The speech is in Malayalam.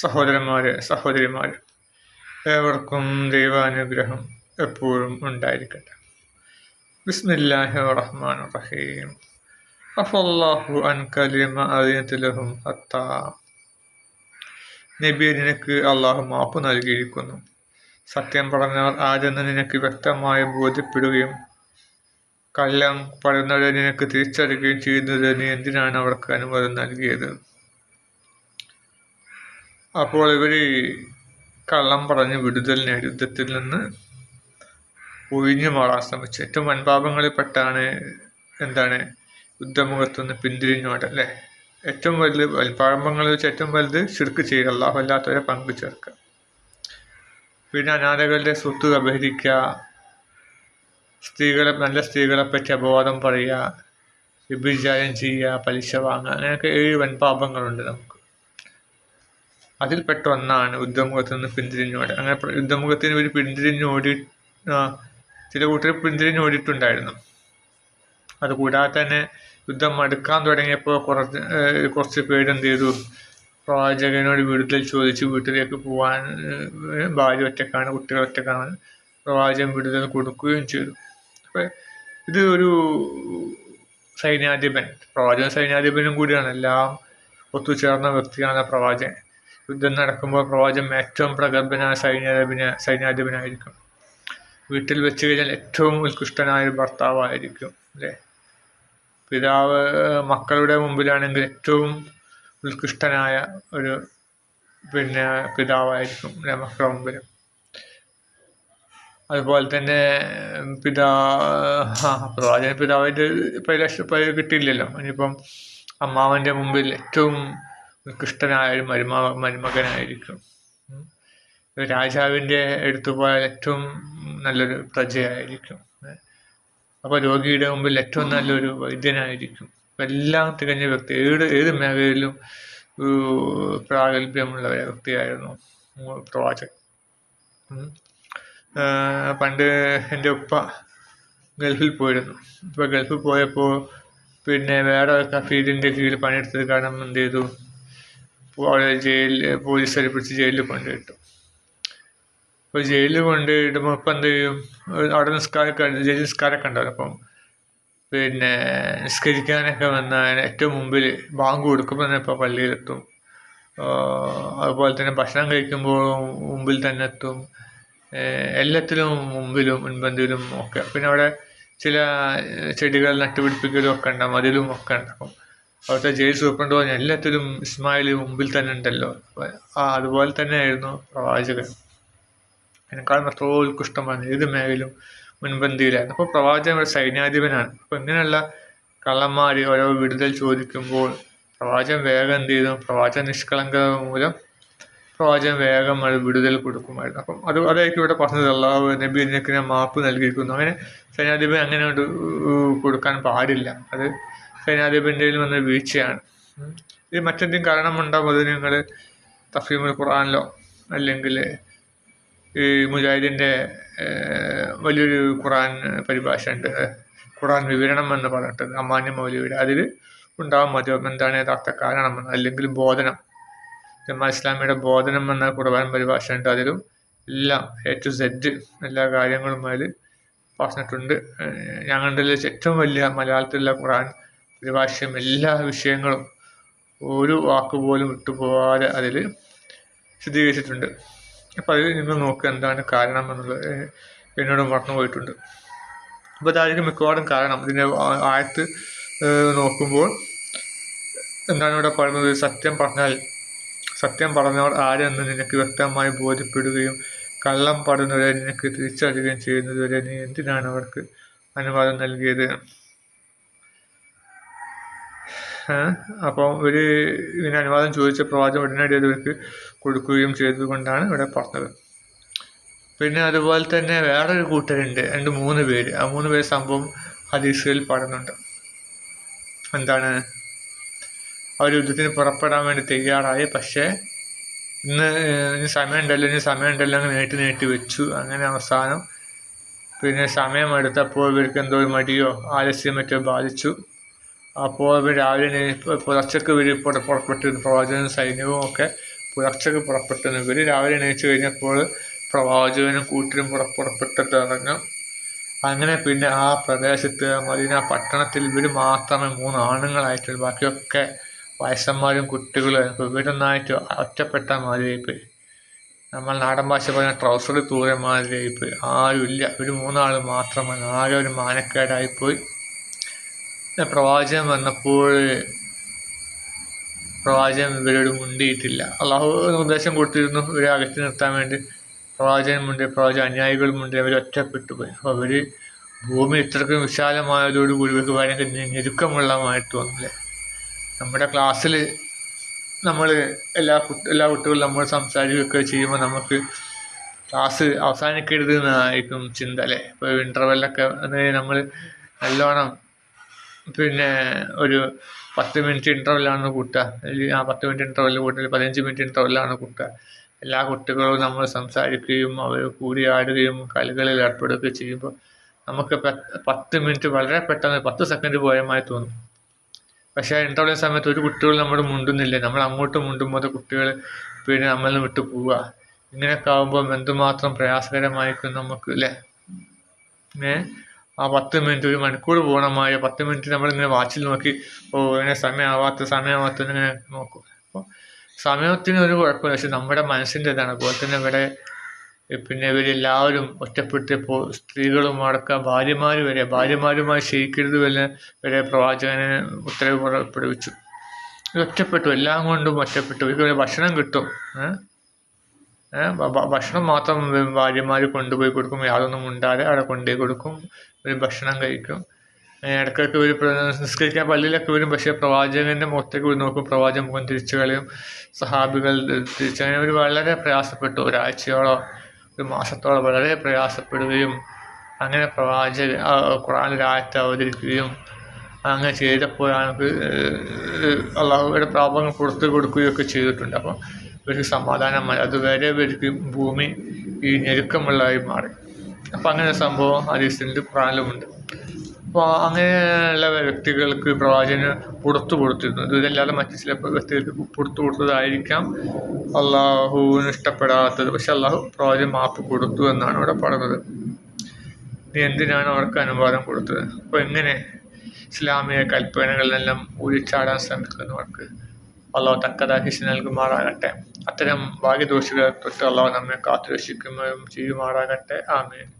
സഹോദരന്മാരെ സഹോദരിമാരെ ഏവർക്കും ദൈവാനുഗ്രഹം എപ്പോഴും ഉണ്ടായിരിക്കട്ടെ. ബിസ്മില്ലാഹി റഹ്മാൻ റഹീം. അഫല്ലാഹു അൻ കലിമ അതിനത്തിലഹും ഹത്ത. നബിയെ നിനക്ക് അള്ളാഹു മാപ്പ് നൽകിയിരിക്കുന്നു. സത്യം പറഞ്ഞവർ ആരെന്ന് നിനക്ക് വ്യക്തമായി ബോധ്യപ്പെടുകയും കള്ളം പറയുന്നവരെ നിനക്ക് തിരിച്ചറിയുകയും ചെയ്യുന്നത് നീ എന്തിനാണ് അവർക്ക് അനുവാദം നൽകിയത്? അപ്പോൾ ഇവർ കള്ളം പറഞ്ഞ് വിടുതൽ നേടി യുദ്ധത്തിൽ നിന്ന് ഒഴിഞ്ഞു മാറാൻ ശ്രമിച്ചു. ഏറ്റവും വൻപാപങ്ങളിൽപ്പെട്ടാണ് എന്താണ് യുദ്ധമുഖത്തുനിന്ന് പിന്തിരിഞ്ഞോട്ട് അല്ലേ ഏറ്റവും വലുത് വൻപാപങ്ങളിൽ വെച്ച് ഏറ്റവും വലുത് ചുരുക്ക് ചെയ്യുക അല്ലാത്തവരെ പങ്കു ചേർക്കുക. പിന്നെ അനാഥകളുടെ സ്വത്ത് അപഹരിക്കുക. സ്ത്രീകളെ നല്ല സ്ത്രീകളെ പറ്റി അപവാദം പറയുക. വ്യഭിചാരം ചെയ്യുക പലിശ വാങ്ങുക. അങ്ങനെയൊക്കെ ഏഴ് വൻപാപങ്ങളുണ്ട് നമുക്ക്. അതിൽപ്പെട്ട ഒന്നാണ് യുദ്ധമുഖത്ത് നിന്ന് പിന്തിരിഞ്ഞോട്. അങ്ങനെ യുദ്ധമുഖത്തിന് ഒരു പിന്തിരിഞ്ഞോടി ചില കൂട്ടർ പിന്തിരിഞ്ഞോടിയിട്ടുണ്ടായിരുന്നു അതുകൂടാതെ തന്നെ യുദ്ധം മടുക്കാൻ തുടങ്ങിയപ്പോൾ കുറച്ച് കുറച്ച് പേരെന്ത് ചെയ്തു? പ്രവാചകനോട് വിടുതൽ ചോദിച്ച് വീട്ടിലേക്ക് പോകാൻ ഭാര്യ ഒറ്റക്കാണ് കുട്ടികൾ ഒറ്റക്കാണ്. പ്രവാചകൻ വിടുതൽ കൊടുക്കുകയും ചെയ്തു. അപ്പം ഇത് ഒരു സൈന്യാധിപൻ പ്രവാചകൻ സൈന്യാധിപനും കൂടിയാണ്. എല്ലാം ഒത്തുചേർന്ന വ്യക്തിയാണ് പ്രവാചകൻ. യുദ്ധം നടക്കുമ്പോൾ പ്രവാചകൻ ഏറ്റവും പ്രഗത്ഭനായ സൈന്യാധിപന സൈന്യാധിപനായിരിക്കും. വീട്ടിൽ വെച്ച് കഴിഞ്ഞാൽ ഏറ്റവും ഉത്കൃഷ്ടനായ ഒരു ഭർത്താവായിരിക്കും അല്ലേ? പിതാവ് മക്കളുടെ മുമ്പിലാണെങ്കിൽ ഏറ്റവും ഉത്കൃഷ്ടനായ ഒരു പിന്നെ പിതാവായിരിക്കും അല്ലെ? മക്കളുടെ മുമ്പിൽ. അതുപോലെ തന്നെ പിതാ പ്രവാചന പിതാവിന്റെ പരിരക്ഷ കിട്ടിയില്ലല്ലോ. ഇനിയിപ്പം അമ്മാവന്റെ മുമ്പിൽ ഏറ്റവും ഒരു മരുമ മരുമകനായിരിക്കും. രാജാവിന്റെ എടുത്തു പോയാൽ ഏറ്റവും നല്ലൊരു പ്രജയായിരിക്കും. അപ്പോൾ രോഗിയുടെ മുമ്പിൽ ഏറ്റവും നല്ലൊരു വൈദ്യനായിരിക്കും. എല്ലാം തികഞ്ഞ വ്യക്തി ഏത് ഏത് മേഖലയിലും പ്രാഗൽഭ്യമുള്ള വ്യക്തിയായിരുന്നു പ്രവാചകൻ. പണ്ട് എന്റെ ഉപ്പ ഗൾഫിൽ പോയിരുന്നു. ഇപ്പോൾ ഗൾഫിൽ പോയപ്പോൾ പിന്നെ വേറെ കഫീലിന്റെ കീഴിൽ പണിയെടുത്തത് കാരണം എന്ത് ചെയ്തു? അവിടെ ജയിലിൽ പോലീസുകാരെ പിടിച്ച് ജയിലിൽ കൊണ്ടുപോയിട്ടു അപ്പോൾ ജയിലിൽ കൊണ്ടുപോയിട്ടുമ്പോൾ ഇപ്പം എന്ത് ചെയ്യും? അവിടെ നിസ്കാരമൊക്കെ ജയിൽ നിസ്കാരമൊക്കെ ഉണ്ടാവും അപ്പം? പിന്നെ നിസ്കരിക്കാനൊക്കെ വന്നാൽ ഏറ്റവും മുമ്പിൽ ബാങ്ക് കൊടുക്കുമ്പോൾ തന്നെ ഇപ്പോൾ പള്ളിയിലെത്തും. അതുപോലെ തന്നെ ഭക്ഷണം കഴിക്കുമ്പോൾ മുമ്പിൽ തന്നെ എത്തും. എല്ലാത്തിലും മുമ്പിലും മുൻപന്തിയിലും ഒക്കെ. പിന്നെ അവിടെ ചില ചെടികൾ നട്ടുപിടിപ്പിക്കലും ഒക്കെ ഉണ്ടാകും അതിലും ഒക്കെ ഉണ്ടാവും അവിടുത്തെ ജയിൽ സൂപ്രണ്ട് പറഞ്ഞ എല്ലാത്തിലും ഇസ്മായിൽ മുമ്പിൽ തന്നെ ഉണ്ടല്ലോ. ആ അതുപോലെ തന്നെയായിരുന്നു പ്രവാചകൻ. എന്നെക്കാളും എത്രയോ ഉത്കൃഷ്ടമാണ് ഏത് മേഖലയിലും മുൻപന്തിയിലായിരുന്നു. അപ്പോൾ പ്രവാചകൻ ഒരു സൈന്യാധിപനാണ്. അപ്പോൾ ഇങ്ങനെയുള്ള കള്ളന്മാർ ഓരോ വിടുതൽ ചോദിക്കുമ്പോൾ പ്രവാചകൻ വേഗം എന്ത് ചെയ്തു? പ്രവാചക നിഷ്കളങ്കത മൂലം പ്രവാചകൻ വേഗം അത് വിടുതൽ കൊടുക്കുമായിരുന്നു. അപ്പം അത് അതായിരിക്കും ഇവിടെ പറഞ്ഞത്. അള്ളാഹു നബി ഞാൻ മാപ്പ് നൽകിയിരിക്കുന്നു. അങ്ങനെ സൈന്യാധിപൻ അങ്ങനെ കൊടുക്കാൻ പാടില്ല. അത് സൈന്യാധിപന്റെ വന്ന വീഴ്ചയാണ്. ഇത് മറ്റെന്തെങ്കിലും കാരണമുണ്ടാകും അത് നിങ്ങൾ തഫീമുൽ ഖുർആാനിലോ? അല്ലെങ്കിൽ ഈ മുജാഹിദിന്റെ വലിയൊരു ഖുറാൻ പരിഭാഷ ഉണ്ട് ഖുറാൻ വിവരണം എന്ന് പറഞ്ഞിട്ട് അമാന്യ മൗലവിയുടെ അതിൽ ഉണ്ടാവും മതി. എന്താണ് യഥാർത്ഥ കാരണമെന്ന് അല്ലെങ്കിൽ ബോധനം. ജമാ ഇസ്ലാമിയുടെ ബോധനം എന്ന കുറവാൻ പരിഭാഷ ഉണ്ട് അതിലും എല്ലാം എ ടു സെഡ് എല്ലാ കാര്യങ്ങളും അതിൽ പറഞ്ഞിട്ടുണ്ട് ഞങ്ങളുടെ ഏറ്റവും വലിയ മലയാളത്തിലുള്ള ഖുർആൻ പരിഭാഷയും എല്ലാ വിഷയങ്ങളും ഒരു വാക്കുപോലും വിട്ടുപോകാതെ അതിൽ സ്ഥിരീകരിച്ചിട്ടുണ്ട് അപ്പോൾ അതിൽ നിങ്ങൾ നോക്കുക എന്താണ് കാരണം എന്നുള്ളത് എന്നോട് മറന്നു പോയിട്ടുണ്ട്. അപ്പോൾ അതായിരിക്കും മിക്കവാറും കാരണം. ഇതിന്റെ ആയത്ത് നോക്കുമ്പോൾ എന്താണ് ഇവിടെ പറയുന്നത്? സത്യം പറഞ്ഞാൽ സത്യം പറഞ്ഞവർ ആരെന്ന് നിനക്ക് വ്യക്തമായി ബോധ്യപ്പെടുകയും കള്ളം പറയുന്നവരെ നിനക്ക് തിരിച്ചറിയുകയും ചെയ്യുന്നതുവരെ നീ എന്തിനാണ് അവർക്ക് അനുവാദം നൽകിയത്? അപ്പോൾ ഒരു ഇതിന് അനുവാദം ചോദിച്ച പ്രവാചകം ഉടനടി അവർക്ക് കൊടുക്കുകയും ചെയ്തതുകൊണ്ടാണ് ഇവിടെ പറഞ്ഞത്. പിന്നെ അതുപോലെ തന്നെ വേറൊരു കൂട്ടരുണ്ട് രണ്ട് മൂന്ന് പേര്. ആ മൂന്ന് പേര് സംഭവം ഹദീസുകളിൽ പാടുന്നുണ്ട്. എന്താണ്? അവർ യുദ്ധത്തിന് പുറപ്പെടാൻ വേണ്ടി തയ്യാറായി പക്ഷേ ഇന്ന് ഇനി സമയമുണ്ടല്ലോ ഇനി സമയമുണ്ടല്ലോ അങ്ങ് നീട്ടി നീട്ടി വെച്ചു. അങ്ങനെ അവസാനം പിന്നെ സമയമെടുത്തപ്പോൾ ഇവർക്ക് എന്തോ മടിയോ ആലസ്യം മറ്റോ ബാധിച്ചു. അപ്പോൾ ഇവർ രാവിലെ പുലർച്ചയ്ക്ക് ഇവർ പുറപ്പെട്ടിരുന്നു. പ്രവാചകനും സൈന്യവും ഒക്കെ പുലർച്ചക്ക് പുറപ്പെട്ടിരുന്നു. ഇവർ രാവിലെ എണീച്ചു കഴിഞ്ഞപ്പോൾ പ്രവാചകനും കൂട്ടരും പുറ പുറപ്പെട്ടിട്ട് ഇറങ്ങും അങ്ങനെ പിന്നെ ആ പ്രദേശത്ത് മദീന പട്ടണത്തിൽ ഇവർ മാത്രമേ മൂന്ന് ആണുങ്ങളായിട്ടുള്ളൂ. ബാക്കിയൊക്കെ വയസ്സന്മാരും കുട്ടികളും ഇവരൊന്നായിട്ട് ഒറ്റപ്പെട്ട മാതിരിയായിപ്പോയി നമ്മൾ നാടൻ ഭാഷ പറഞ്ഞ ട്രൗസർ തൂര മാതിരിയായിപ്പോയി ആരുമില്ല. ഒരു മൂന്നാൾ മാത്രമാണ്. ആകെ ഒരു മാനക്കേടായിപ്പോയി. പ്രവാചകൻ വന്നപ്പോൾ പ്രവാചകൻ ഇവരോട് മുണ്ടിയിട്ടില്ല. അള്ളാഹു നിർദ്ദേശം കൊടുത്തിരുന്നു ഇവരെ അകറ്റി നിർത്താൻ വേണ്ടി. പ്രവാചകൻ മുണ്ടി പ്രവാചക അനുയായികളും മുണ്ടി അവർ ഒറ്റപ്പെട്ടു പോയി. അപ്പോൾ അവർ ഭൂമി ഇത്രക്കും വിശാലമായതോടുകൂടി ഇവർക്ക് ഭയങ്കര ഞെരുക്കമുള്ളതായിട്ട് തോന്നില്ലേ നമ്മുടെ ക്ലാസ്സിൽ നമ്മൾ എല്ലാ കുട്ടി എല്ലാ കുട്ടികളും നമ്മൾ സംസാരിക്കുകയൊക്കെ ചെയ്യുമ്പോൾ നമുക്ക് ക്ലാസ് അവസാനിക്കരുത് എന്നായിരിക്കും ചിന്ത അല്ലേ? ഇപ്പോൾ ഇന്റർവെല്ലൊക്കെ നമ്മൾ നല്ലോണം പിന്നെ ഒരു പത്ത് മിനിറ്റ് ഇന്റർവെല്ലാണ് കൂട്ടുക. അല്ലെങ്കിൽ ആ പത്ത് മിനിറ്റ് ഇന്റർവെല്ല് അല്ലെങ്കിൽ പതിനഞ്ച് മിനിറ്റ് ഇന്റർവെല്ലാണ് കൂട്ടുക. എല്ലാ കുട്ടികളും നമ്മൾ സംസാരിക്കുകയും അവർ കൂടിയാടുകയും കളികളിൽ ഏർപ്പെടുകയും ചെയ്യുമ്പോൾ നമുക്ക് പത്ത് മിനിറ്റ് വളരെ പെട്ടെന്ന് പത്ത് സെക്കൻഡ് പോയമായി തോന്നും. പക്ഷേ ഇന്റർവെൽ സമയത്ത് ഒരു കുട്ടികൾ നമ്മൾ മുണ്ടുന്നില്ല. നമ്മൾ അങ്ങോട്ട് മുണ്ടുമ്പോൾ കുട്ടികൾ പിന്നെ നമ്മളിൽ നിന്ന് വിട്ടു പോവുക. ഇങ്ങനെയൊക്കെ ആകുമ്പോൾ എന്തുമാത്രം പ്രയാസകരമായിരിക്കും നമുക്ക് അല്ലേ? ഏ? ആ പത്ത് മിനിറ്റ് ഒരു മണിക്കൂർ പോകണമായ പത്ത് മിനിറ്റ് നമ്മളിങ്ങനെ വാച്ചിൽ നോക്കി. ഓ ഇങ്ങനെ സമയമാവാത്ത സമയമാവാത്ത ഇങ്ങനെ നോക്കും. അപ്പോൾ സമയത്തിന് ഒരു കുഴപ്പമില്ല. പക്ഷെ നമ്മുടെ മനസ്സിന്റെ ഇതാണ്. അതുപോലെ തന്നെ ഇവിടെ പിന്നെ ഇവരെല്ലാവരും ഒറ്റപ്പെട്ടപ്പോൾ സ്ത്രീകളും അടക്കം ഭാര്യമാർ വരെ ഭാര്യമാരുമായി ക്ഷയിക്കരുത് വരെ വരെ പ്രവാചകനെ ഉത്തരവ് പുറപ്പെടുവിച്ചു. ഒറ്റപ്പെട്ടു. എല്ലാം കൊണ്ടും ഒറ്റപ്പെട്ടു. ഇവർക്ക് ഭക്ഷണം കിട്ടും. ഭക്ഷണം മാത്രം ഭാര്യമാർ കൊണ്ടുപോയി കൊടുക്കും യാതൊന്നും ഉണ്ടാതെ അവിടെ കൊണ്ടുപോയി കൊടുക്കും ഒരു ഭക്ഷണം കഴിക്കും. ഇടയ്ക്കിടയ്ക്ക് ഒരു നിസ്കരിക്കാൻ പള്ളിയിലൊക്കെ വരും പക്ഷേ പ്രവാചകന്റെ മുഖത്തേക്ക് പോയി നോക്കും പ്രവാചകൻ മുഖം തിരിച്ചു കളയും സഹാബികൾ തിരിച്ചു കളയും. അവർ വളരെ പ്രയാസപ്പെട്ടു ഒരാഴ്ചയോളം ഒരു മാസത്തോളം വളരെ പ്രയാസപ്പെടുകയും അങ്ങനെ പ്രവാചക ആ, ഖുർആനിൽ ആയത്ത് അവതരിക്കുകയും അങ്ങനെ ചെയ്തപ്പോഴാണ് അള്ളാഹുയുടെ പ്രാപങ്ങൾ പുറത്തു കൊടുക്കുകയൊക്കെ ചെയ്തിട്ടുണ്ട്. അപ്പം ഇവർക്ക് സമാധാനമായി. അതുവരെ ഇവർക്ക് ഭൂമി ഈ ഞെരുക്കമുള്ളതായി മാറി. അപ്പം അങ്ങനെ സംഭവം ഹദീസിന്റെ ഖുറാനിലുമുണ്ട് അപ്പോൾ അങ്ങനെയുള്ള വ്യക്തികൾക്ക് പ്രവാചകന് പുറത്തു കൊടുത്തിരുന്നു. ഇതല്ലാതെ മറ്റു ചില വ്യക്തികൾക്ക് പുറത്തു കൊടുത്തതായിരിക്കാം. അള്ളാഹുവിന് ഇഷ്ടപ്പെടാത്തത്. പക്ഷെ അള്ളാഹു പ്രവാചകൻ മാപ്പ് കൊടുത്തു എന്നാണ് ഇവിടെ പറഞ്ഞത് നീ എന്തിനാണ് അവർക്ക് അനുവാദം കൊടുത്തത്? അപ്പോൾ എങ്ങനെ ഇസ്ലാമിക കൽപ്പനകളിലെല്ലാം ഊരിച്ചാടാൻ ശ്രമിക്കുന്നവർക്ക് അള്ളാഹു തക്കതായ ശിക്ഷ നൽകുമാറാകട്ടെ? അത്തരം ഭാഗ്യദോഷികളെ തൊട്ട് അള്ളാഹു നമ്മെ കാത്തുരക്ഷിക്കുകയും ചെയ്യുമാറാകട്ടെ. ആമീൻ.